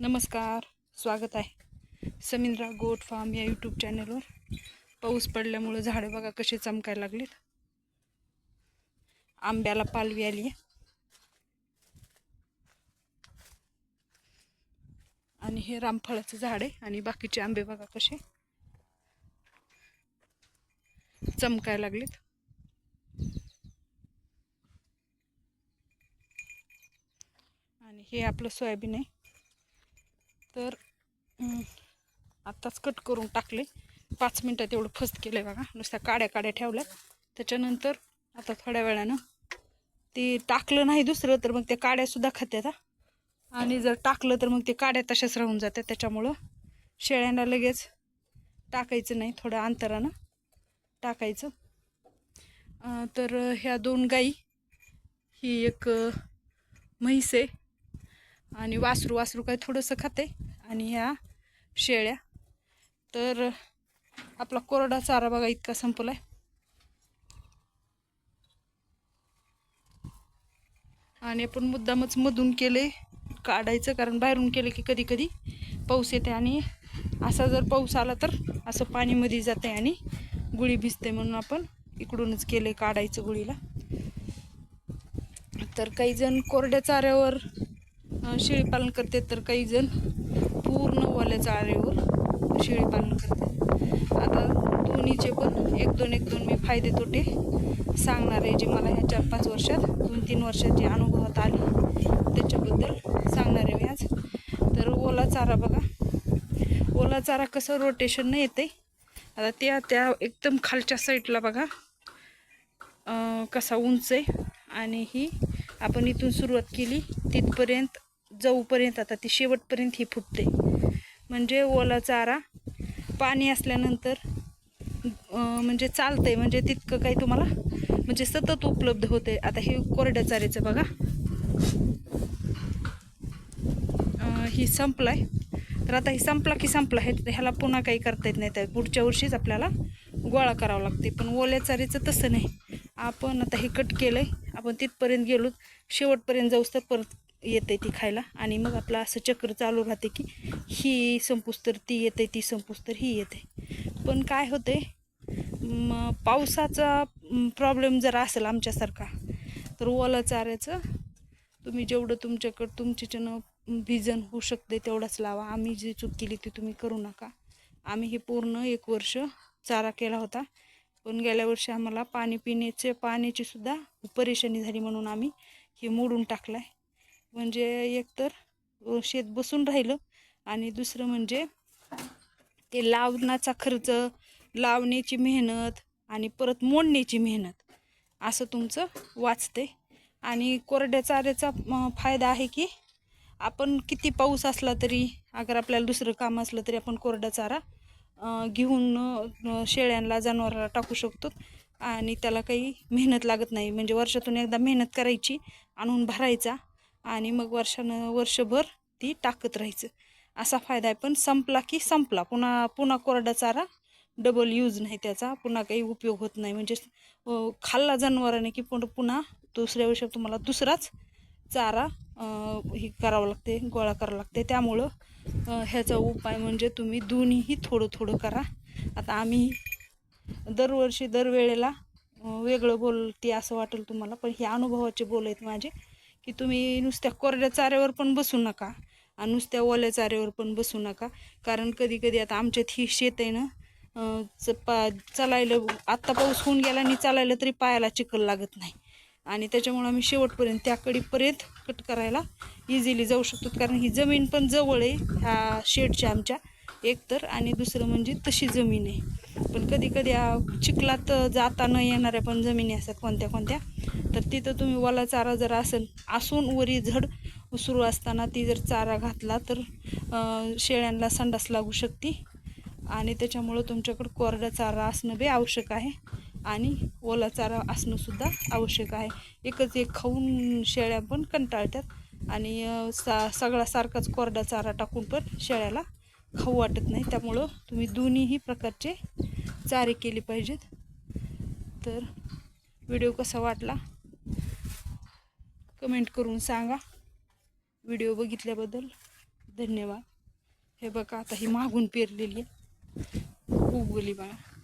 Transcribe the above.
नमस्कार स्वागत आहे. समिंद्रा गोट फार्म या यूट्यूब चॅनलवर पाऊस पडल्यामुळं झाडं बघा कसे चमकायला लागलेत. आंब्याला पालवी आली आहे. आणि हे रामफळाचं झाड आहे आणि बाकीचे आंबे बघा कसे चमकायला लागलेत. आणि हे आपलं सोयाबीन आहे. तर आत्ताच कट करून टाकले. पाच मिनटात एवढं फस्त केलं बघा. नुसत्या काड्या काड्या ठेवल्या त्याच्यानंतर आता थोड्या वेळानं ते टाकलं नाही दुसरं तर मग त्या काड्यासुद्धा खात्यात आणि जर टाकलं तर मग ते काड्या तशाच राहून जातात त्याच्यामुळं शेळ्यांना लगेच टाकायचं नाही. थोड्या अंतरानं टाकायचं. तर ह्या दोन गाई ही एक म्हैस आहे. आणि वासरू वासरू काय थोडंसं खाते. आणि ह्या शेळ्या. तर आपला कोरडा चारा बघा इतका संपलाय. आणि आपण मुद्दामच मधून केले काढायचं. कारण बाहेरून केलं की कधी कधी पाऊस येते आणि असा जर पाऊस आला तर असं पाणीमध्ये जाते आणि गुळी भिजते म्हणून आपण इकडूनच केले काढायचं गुळीला. तर काही जण कोरड्या चाऱ्यावर शेळीपालन करते तर काही जण पूर्ण ओल्या चाळीवर शेळीपालन करते. आता दोन्हीचे पण एक दोन एक दोन मी फायदे तोटे सांगणार आहे जे मला ह्या चार पाच वर्षात दोन तीन वर्षात जे अनुभवात आले त्याच्याबद्दल सांगणार आहे मी आज. तर ओला चारा बघा. ओला चारा कसं रोटेशन येते आता त्या त्या एकदम खालच्या साईडला बघा. कसा उंच आहे आणि ही आपण इथून सुरुवात केली तिथपर्यंत जाऊपर्यंत आता ती शेवटपर्यंत ही फुटते. म्हणजे ओला चारा पाणी असल्यानंतर म्हणजे चालतंय. म्हणजे तितकं काही तुम्हाला म्हणजे सतत उपलब्ध होते आता हे कोरड्या चाऱ्याचं बघा. ही संपलाय. तर आता ही संपला की संपला. हे तर ह्याला पुन्हा काही करता येत नाही. तर पुढच्या वर्षीच आपल्याला गोळा करावं लागते. पण ओल्या चारीचं तसं नाही. आपण आता हे कट केलं आहे आपण तिथपर्यंत गेलो. शेवटपर्यंत जाऊस तर परत येते ती खायला. आणि मग आपलं असं चक्र चालू राहते की ही संपूस तर ती येते ती संपूस तर ही येते पण काय होते मग पावसाचा प्रॉब्लेम जर असेल आमच्यासारखा तर ओला चाऱ्याचं तुम्ही जेवढं तुमच्याकडं तुमच्याच्यानं भिजन होऊ शकते तेवढंच लावा. आम्ही जी चूक केली ती तुम्ही करू नका. आम्ही हे पूर्ण एक वर्ष चारा केला होता. पण गेल्या वर्षी आम्हाला पाणी पिण्याचे पाण्याची सुद्धा परेशानी झाली म्हणून आम्ही हे मोडून टाकलं आहे म्हणजे एकतर शेत बसून राहिलं आणि दुसरं म्हणजे ते लावण्याचा खर्च लावण्याची मेहनत आणि परत मोडण्याची मेहनत असं तुमचं वाचते आणि कोरड्या चाऱ्याचा फायदा आहे की आपण किती पाऊस असला तरी अगर आपल्याला दुसरं काम असलं तरी आपण कोरडा चारा घेऊन शेळ्यांना जनावराला टाकू शकतो आणि त्याला काही मेहनत लागत नाही. म्हणजे वर्षातून एकदा मेहनत करायची आणून भरायचा. आणि मग वर्षानं वर्षभर ती टाकत राहायचं. असा फायदा आहे. पण संपला की संपला. पुन्हा पुन्हा कोरडा चारा डबल यूज नाही त्याचा. पुन्हा काही उपयोग होत नाही. म्हणजे खाल्ला जनावराने की पुन्हा पुन्हा दुसऱ्या वर्षी तुम्हाला दुसराच चारा हे करावं लागते गोळा करावं लागते. त्यामुळं ह्याचा उपाय म्हणजे तुम्ही दोन्हीही थोडं थोडं करा. आता आम्ही दरवर्षी दरवेळेला वेगळं बोलते असं वाटेल तुम्हाला पण हे अनुभवाचे बोल आहेत माझे. की तुम्ही नुसत्या कोरड्या चाऱ्यावर पण बसू नका आणि नुसत्या ओल्या चाऱ्यावर पण बसू नका. कारण कधी कधी आता आमच्यात ही शेत आहे ना च पा चालायला आत्ता पाऊस होऊन गेला आणि चालायला तरी पायाला चिखल लागत नाही. आणि त्याच्यामुळं आम्ही शेवटपर्यंत त्याकडीपर्यंत कट करायला इझिली जाऊ शकतो. कारण ही जमीन पण जवळ आहे ह्या शेडच्या आमच्या एकतर आणि दुसरं म्हणजे तशी जमीन आहे. पण कधी कधी चिखलात जाता न येणाऱ्या पण जमिनी असतात कोणत्या कोणत्या तर तिथं तुम्ही ओला चारा जर असेल असून वरी झड सुरू असताना ती जर चारा घातला तर शेळ्यांना संडास लागू शकते. आणि त्याच्यामुळं तुमच्याकडं कोरडा चारा असणं बी आवश्यक आहे आणि ओला चारा असणंसुद्धा आवश्यक आहे. एकच एक खाऊन शेळ्या पण कंटाळतात आणि सा सगळा सारखाच कोरडा चारा टाकून पण शेळ्याला खाऊ वाटत नाही. त्यामुळं तुम्ही दोन्हीही प्रकारचे चारे केले पाहिजेत. तर व्हिडिओ कसा वाटला? कमेंट करून सांगा. व्हिडिओ बघितल्याबद्दल धन्यवाद. हे बघा आता ही मागून पेरलेली आहे. उगवली बघा